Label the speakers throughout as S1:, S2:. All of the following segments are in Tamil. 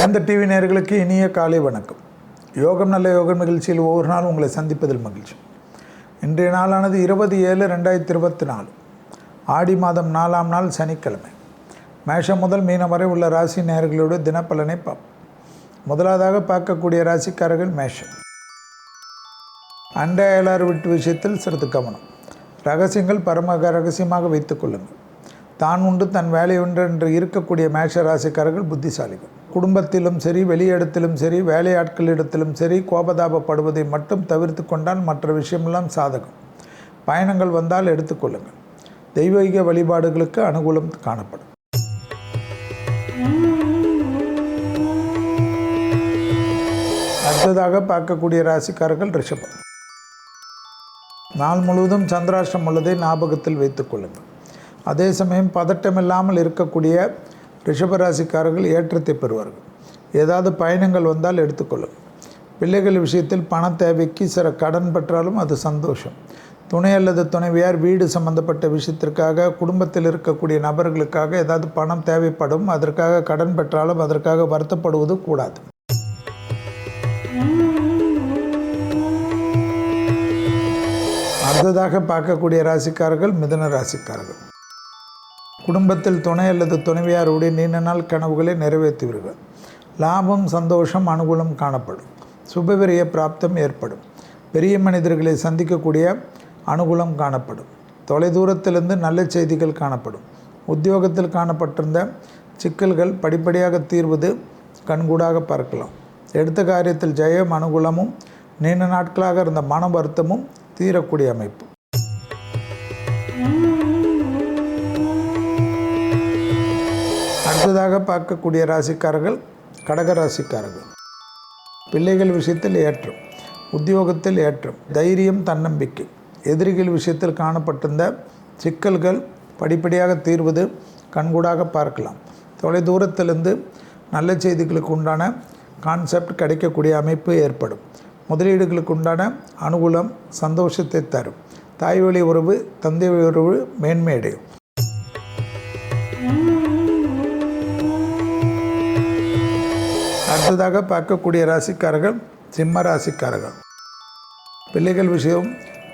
S1: வேந்த டிவி நேர்களுக்கு இனிய காலை வணக்கம். யோகம் நல்ல யோகம் நிகழ்ச்சியில் ஒவ்வொரு நாள் உங்களை சந்திப்பதில் மகிழ்ச்சி. இன்றைய நாளானது இருபது ஏழு ரெண்டாயிரத்தி இருபத்தி நாலு. ஆடி மாதம் நாலாம் நாள் சனிக்கிழமை. மேஷம் முதல் மீனம் வரை உள்ள ராசி நேயர்களோடு தினப்பலனை பார்ப்போம். முதலாவதாக பார்க்கக்கூடிய ராசிக்காரர்கள் மேஷம். அண்டை அயலார் வீட்டு விஷயத்தில் சிறிது கவனம். ரகசியங்கள் பரம ரகசியமாக வைத்துக் கொள்ளுங்கள். தான் உண்டு தன் வேலை உண்டு என்று இருக்கக்கூடிய மேஷ ராசிக்காரர்கள் புத்திசாலிகள். குடும்பத்திலும் சரி வெளியிடத்திலும் சரி வேலையாட்களிடத்திலும் சரி கோபதாபப்படுவதை மட்டும் தவிர்த்து கொண்டால் மற்ற விஷயமெல்லாம் சாதகம். பயணங்கள் வந்தால் எடுத்துக்கொள்ளுங்கள் தெய்வீக வழிபாடுகளுக்கு அனுகூலம் காணப்படும். அடுத்ததாக பார்க்கக்கூடிய ராசிக்காரர்கள் ரிஷபம். நாள் முழுவதும் சந்திராஷ்டம் உள்ளதை ஞாபகத்தில் வைத்துக் கொள்ளுங்கள். அதே சமயம் பதட்டமில்லாமல் இருக்கக்கூடிய ரிஷபராசிக்காரர்கள் ஏற்றத்தை பெறுவார்கள். ஏதாவது பயணங்கள் வந்தால் எடுத்துக்கொள்ளும் பிள்ளைகள் விஷயத்தில் பண தேவைக்கு சில கடன் பெற்றாலும் அது சந்தோஷம். துணை அல்லது துணைவியார் வீடு சம்பந்தப்பட்ட விஷயத்திற்காக குடும்பத்தில் இருக்கக்கூடிய நபர்களுக்காக ஏதாவது பணம் தேவைப்படும் அதற்காக கடன் பெற்றாலும் அதற்காக வருத்தப்படுவது கூடாது. அடுத்ததாக பார்க்கக்கூடிய ராசிக்காரர்கள் மிதன ராசிக்காரர்கள். குடும்பத்தில் துணை அல்லது துணைவியாருடைய நீண்ட நாள் கனவுகளை நிறைவேற்றுவீர்கள் லாபம் சந்தோஷம் அனுகூலம் காணப்படும். சுபவிரிய பிராப்தம் ஏற்படும். பெரிய மனிதர்களை சந்திக்கக்கூடிய அனுகூலம் காணப்படும். தொலைதூரத்திலிருந்து நல்ல செய்திகள் காணப்படும். உத்தியோகத்தில் காணப்பட்டிருந்த சிக்கல்கள் படிப்படியாக தீர்வது கண்கூடாக பார்க்கலாம். எடுத்த காரியத்தில் ஜெயம் அனுகூலமும் நீண்ட நாட்களாக இருந்த மன வருத்தமும் தீரக்கூடிய அமைப்பு. அடுத்ததாக பார்க்கக்கூடிய ராசிக்காரர்கள் கடக ராசிக்காரர்கள். பிள்ளைகள் விஷயத்தில் ஏற்றம் உத்தியோகத்தில் ஏற்றம் தைரியம் தன்னம்பிக்கை. எதிரிகள் விஷயத்தில் காணப்பட்டிருந்த சிக்கல்கள் படிப்படியாக தீர்வது கண்கூடாக பார்க்கலாம். தொலைதூரத்திலிருந்து நல்ல செய்திகளுக்கு உண்டான கான்செப்ட் கிடைக்கக்கூடிய அமைப்பு ஏற்படும். முதலீடுகளுக்கு உண்டான அனுகூலம் சந்தோஷத்தை தரும். தாய் வழி உறவு தந்தை வழி உறவு மேன்மையடையும். அடுத்ததாக பார்க்கக்கூடிய ராசிக்காரர்கள் சிம்ம ராசிக்காரர்கள். பிள்ளைகள் விஷயம்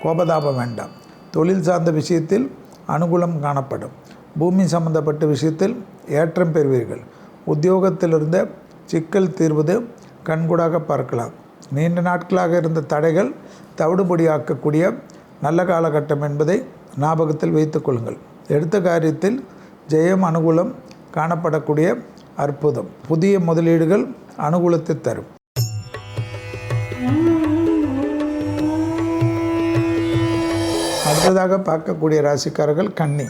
S1: கோபதாபம் வேண்டாம். தொழில் சார்ந்த விஷயத்தில் அனுகூலம் காணப்படும். பூமி சம்பந்தப்பட்ட விஷயத்தில் ஏற்றம் பெறுவீர்கள். உத்தியோகத்திலிருந்த சிக்கல் தீர்வது கண்கூடாக பார்க்கலாம். நீண்ட நாட்களாக இருந்த தடைகள் தவிடுபடியாக்கக்கூடிய நல்ல காலகட்டம் என்பதை ஞாபகத்தில் வைத்துக்கொள்ளுங்கள் எடுத்த காரியத்தில் ஜெயம் அனுகூலம் காணப்படக்கூடிய அற்புதம். புதிய முதலீடுகள் அனுகூலத்தை தரும். அடுத்ததாக பார்க்கக்கூடிய ராசிக்காரர்கள் கன்னி.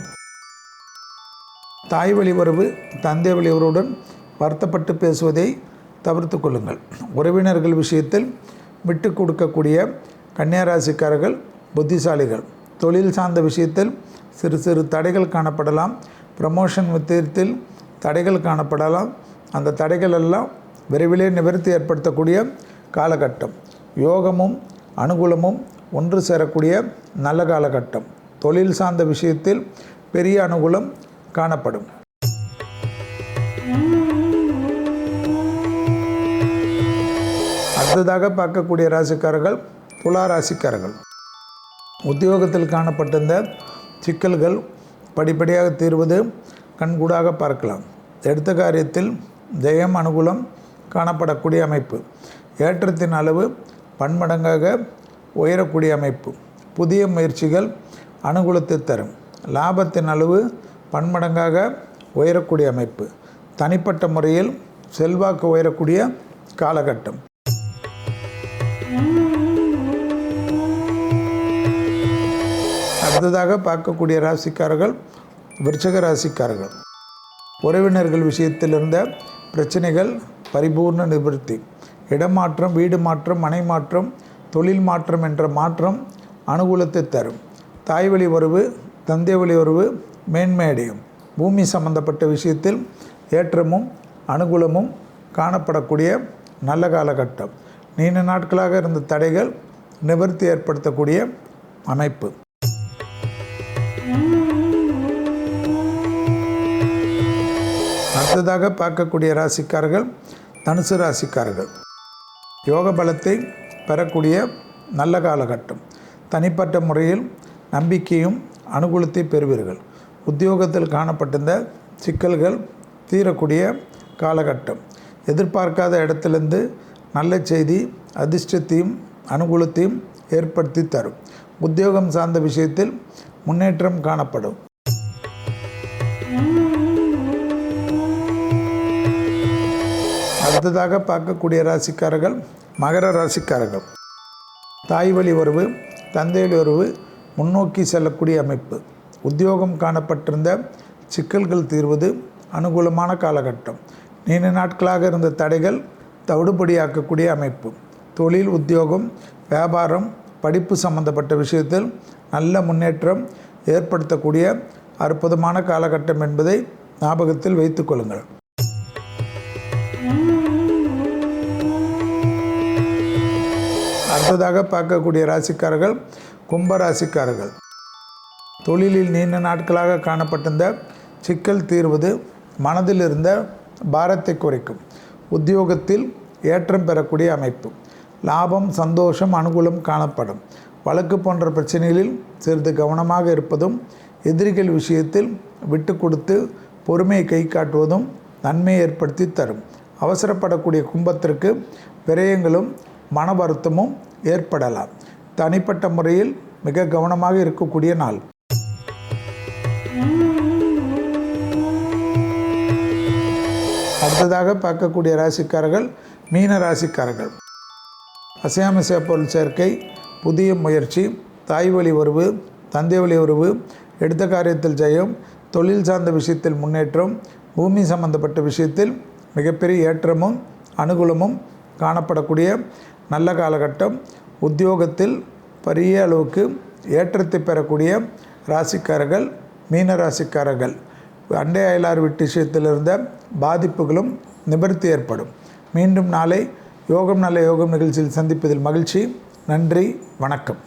S1: தாய் வழி உறவு தந்தை வழி உறவுடன் வருத்தப்பட்டு பேசுவதை தவிர்த்து கொள்ளுங்கள். உறவினர்கள் விஷயத்தில் விட்டு கொடுக்கக்கூடிய கன்னியாராசிக்காரர்கள் புத்திசாலிகள். தொழில் சார்ந்த விஷயத்தில் சிறு சிறு தடைகள் காணப்படலாம். ப்ரமோஷன் விஷயத்தில் தடைகள் காணப்படலாம். அந்த தடைகள் எல்லாம் விரைவிலே நிவர்த்தி ஏற்படுத்தக்கூடிய காலகட்டம். யோகமும் அனுகூலமும் ஒன்று சேரக்கூடிய நல்ல காலகட்டம். தொழில் சார்ந்த விஷயத்தில் பெரிய அனுகூலம் காணப்படும். அடுத்ததாக பார்க்கக்கூடிய ராசிக்காரர்கள் துலா ராசிக்காரர்கள். உத்தியோகத்தில் காணப்பட்டிருந்த சிக்கல்கள் படிப்படியாக தீர்வது கண்கூடாக பார்க்கலாம். எடுத்த காரியத்தில் ஜெயம் அனுகூலம் காணப்படக்கூடிய அமைப்பு. ஏற்றத்தின் அளவு பன்மடங்காக உயரக்கூடிய அமைப்பு. புதிய முயற்சிகள் அனுகூலத்தை தரும். லாபத்தின் அளவு பன்மடங்காக உயரக்கூடிய அமைப்பு. தனிப்பட்ட முறையில் செல்வாக்கு உயரக்கூடிய காலகட்டம். அடுத்ததாக பார்க்கக்கூடிய ராசிக்காரர்கள் விருச்சக ராசிக்காரர்கள். உறவினர்கள் விஷயத்தில் இருந்த பிரச்சனைகள் பரிபூர்ண நிவர்த்தி. இடமாற்றம் வீடு மாற்றம் மனை மாற்றம் தொழில் மாற்றம் என்ற மாற்றம் அனுகூலத்தை தரும். தாய் வழி உறவு தந்தை வழி உறவு மேன்மையடையும் பூமி சம்பந்தப்பட்ட விஷயத்தில் ஏற்றமும் அனுகூலமும் காணப்படக்கூடிய நல்ல காலகட்டம். நீண்ட நாட்களாக இருந்த தடைகள் நிவர்த்தி ஏற்படுத்தக்கூடிய அமைப்பு. அடுத்ததாக பார்க்கக்கூடிய ராசிக்காரர்கள் தனுசு ராசிக்காரர்கள். யோக பலத்தை பெறக்கூடிய நல்ல காலகட்டம். தனிப்பட்ட முறையில் நம்பிக்கையும் அனுகூலத்தை பெறுவீர்கள். உத்தியோகத்தில் காணப்பட்டிருந்த சிக்கல்கள் தீரக்கூடிய காலகட்டம். எதிர்பார்க்காத இடத்திலிருந்து நல்ல செய்தி அதிர்ஷ்டத்தையும் அனுகூலத்தையும் ஏற்படுத்தி தரும். உத்தியோகம் சார்ந்த விஷயத்தில் முன்னேற்றம் காணப்படும். அடுத்ததாக பார்க்கக்கூடிய ராசிக்காரர்கள் மகர ராசிக்காரர்கள். தாய் வழி உறவு தந்தை வழி உறவு முன்னோக்கி செல்லக்கூடிய அமைப்பு. உத்தியோகம் காணப்பட்டிருந்த சிக்கல்கள் தீர்வது அனுகூலமான காலகட்டம். நீண்ட நாட்களாக இருந்த தடைகள் தவிடுபடியாக்கக்கூடிய அமைப்பு. தொழில் உத்தியோகம் வியாபாரம் படிப்பு சம்பந்தப்பட்ட விஷயத்தில் நல்ல முன்னேற்றம் ஏற்படுத்தக்கூடிய அற்புதமான காலகட்டம் என்பதை ஞாபகத்தில் வைத்துக்கொள்ளுங்கள் அடுத்ததாக பார்க்கக்கூடிய ராசிக்காரர்கள் கும்ப ராசிக்காரர்கள். தொழிலில் நீண்ட நாட்களாக காணப்பட்டிருந்த சிக்கல் தீர்வது மனதில் இருந்த பாரத்தை குறைக்கும். உத்தியோகத்தில் ஏற்றம் பெறக்கூடிய அமைப்பு. லாபம் சந்தோஷம் அனுகூலம் காணப்படும். வழக்கு போன்ற பிரச்சனைகளில் சிறிது கவனமாக இருப்பதும் எதிரிகள் விஷயத்தில் விட்டு கொடுத்து பொறுமையை கை காட்டுவதும் நன்மையை ஏற்படுத்தி தரும். அவசரப்படக்கூடிய கும்பத்திற்கு விரயங்களும் மன வருத்தமும் ஏற்படலாம். தனிப்பட்ட முறையில் மிக கவனமாக இருக்கக்கூடிய நாள். அடுத்ததாக பார்க்கக்கூடிய ராசிக்காரர்கள் மீன ராசிக்காரர்கள். அசையாமிசைய பொருள் சேர்க்கை புதிய முயற்சி தாய் வழி உறவு தந்தை வழி உறவு எடுத்த காரியத்தில் ஜெயம் தொழில் சார்ந்த விஷயத்தில் முன்னேற்றம் பூமி சம்பந்தப்பட்ட விஷயத்தில் மிகப்பெரிய ஏற்றமும் அனுகூலமும் காணப்படக்கூடிய நல்ல காலகட்டம் உத்தியோகத்தில் பெரிய அளவுக்கு ஏற்றத்தை பெறக்கூடிய ராசிக்காரர்கள் மீன ராசிக்காரர்கள். அண்டை அயலார் வீட்டு விஷயத்தில் இருந்த பாதிப்புகளும் நிவர்த்தி ஏற்படும். மீண்டும் நாளை யோகம் நல்ல யோகம் நிகழ்ச்சியில் சந்திப்பதில் மகிழ்ச்சி. நன்றி வணக்கம்.